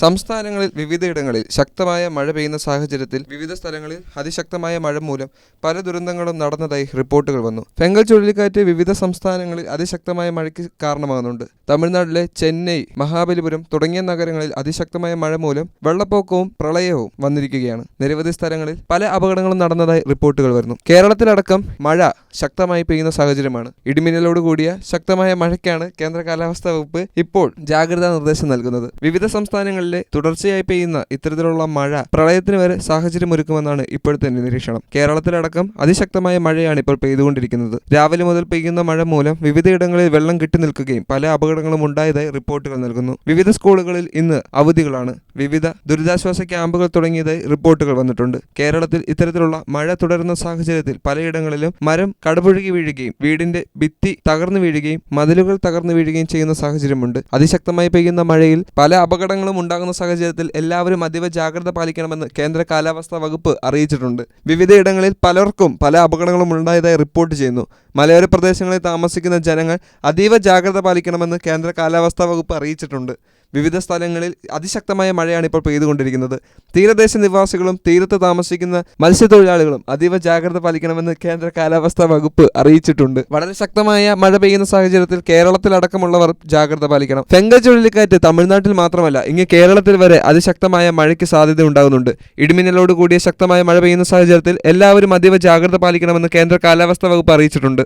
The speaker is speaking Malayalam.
സംസ്ഥാനങ്ങളിൽ വിവിധയിടങ്ങളിൽ ശക്തമായ മഴ പെയ്യുന്ന സാഹചര്യത്തിൽ വിവിധ സ്ഥലങ്ങളിൽ അതിശക്തമായ മഴ മൂലം പല ദുരന്തങ്ങളും നടന്നതായി റിപ്പോർട്ടുകൾ വന്നു. ഫെങ്കൽ ചുഴലിക്കാറ്റ് വിവിധ സംസ്ഥാനങ്ങളിൽ അതിശക്തമായ മഴയ്ക്ക് കാരണമാകുന്നുണ്ട്. തമിഴ്നാട്ടിലെ ചെന്നൈ മഹാബലിപുരം തുടങ്ങിയ നഗരങ്ങളിൽ അതിശക്തമായ മഴ മൂലം വെള്ളപ്പൊക്കവും പ്രളയവും വന്നിരിക്കുകയാണ്. നിരവധി സ്ഥലങ്ങളിൽ പല അപകടങ്ങളും നടന്നതായി റിപ്പോർട്ടുകൾ വരുന്നു. കേരളത്തിലടക്കം മഴ ശക്തമായി പെയ്യുന്ന സാഹചര്യമാണ്. ഇടിമിന്നലോട് കൂടിയ ശക്തമായ മഴയ്ക്കാണ് കേന്ദ്ര കാലാവസ്ഥാ വകുപ്പ് ഇപ്പോൾ ജാഗ്രതാ നിർദ്ദേശം നൽകുന്നത്. വിവിധ സംസ്ഥാനങ്ങളിലെ തുടർച്ചയായി പെയ്യുന്ന ഇത്തരത്തിലുള്ള മഴ പ്രളയത്തിന് വരെ സാഹചര്യം ഒരുക്കുമെന്നാണ് ഇപ്പോഴത്തെ നിരീക്ഷണം. കേരളത്തിലടക്കം അതിശക്തമായ മഴയാണ് ഇപ്പോൾ പെയ്തുകൊണ്ടിരിക്കുന്നത്. രാവിലെ മുതൽ പെയ്യുന്ന മഴ മൂലം വിവിധയിടങ്ങളിൽ വെള്ളം കെട്ടി നിൽക്കുകയും പല അപകടങ്ങളും ഉണ്ടായതായി റിപ്പോർട്ടുകൾ നൽകുന്നു. വിവിധ സ്കൂളുകളിൽ ഇന്ന് അവധികളാണ്. വിവിധ ദുരിതാശ്വാസ ക്യാമ്പുകൾ തുടങ്ങിയതായി റിപ്പോർട്ടുകൾ വന്നിട്ടുണ്ട്. കേരളത്തിൽ ഇത്തരത്തിലുള്ള മഴ തുടരുന്ന സാഹചര്യത്തിൽ പലയിടങ്ങളിലും മരം കടപുഴകി വീഴുകയും വീടിന്റെ ഭിത്തി തകർന്നു വീഴുകയും മതിലുകൾ തകർന്നു വീഴുകയും ചെയ്യുന്ന സാഹചര്യമുണ്ട്. അതിശക്തമായി പെയ്യുന്ന മഴയിൽ പല അപകടങ്ങളും ഉണ്ടാകുന്ന സാഹചര്യത്തിൽ എല്ലാവരും അതീവ ജാഗ്രത പാലിക്കണമെന്ന് കേന്ദ്ര കാലാവസ്ഥാ വകുപ്പ് അറിയിച്ചിട്ടുണ്ട്. വിവിധയിടങ്ങളിൽ പലർക്കും പല അപകടങ്ങളും ഉണ്ടായതായി റിപ്പോർട്ട് ചെയ്യുന്നു. മലയോര പ്രദേശങ്ങളിൽ താമസിക്കുന്ന ജനങ്ങൾ അതീവ ജാഗ്രത പാലിക്കണമെന്ന് കേന്ദ്ര കാലാവസ്ഥാ വകുപ്പ് അറിയിച്ചിട്ടുണ്ട്. വിവിധ സ്ഥലങ്ങളിൽ അതിശക്തമായ മഴയാണ് ഇപ്പോൾ പെയ്തുകൊണ്ടിരിക്കുന്നത്. തീരദേശ നിവാസികളും തീരത്ത് താമസിക്കുന്ന മത്സ്യത്തൊഴിലാളികളും അതീവ ജാഗ്രത പാലിക്കണമെന്ന് കേന്ദ്ര കാലാവസ്ഥാ വകുപ്പ് അറിയിച്ചിട്ടുണ്ട്. വളരെ ശക്തമായ മഴ പെയ്യുന്ന സാഹചര്യത്തിൽ കേരളത്തിലടക്കമുള്ളവർ ജാഗ്രത പാലിക്കണം. ഫെങ്കൽ ചുഴലിക്കാറ്റ് തമിഴ്നാട്ടിൽ മാത്രമല്ല ഇങ്ങ് കേരളത്തിൽ വരെ അതിശക്തമായ മഴയ്ക്ക് സാധ്യത ഉണ്ടാകുന്നുണ്ട്. ഇടിമിന്നലോട് കൂടിയ ശക്തമായ മഴ പെയ്യുന്ന സാഹചര്യത്തിൽ എല്ലാവരും അതീവ ജാഗ്രത പാലിക്കണമെന്ന് കേന്ദ്ര കാലാവസ്ഥാ വകുപ്പ് അറിയിച്ചിട്ടുണ്ട്.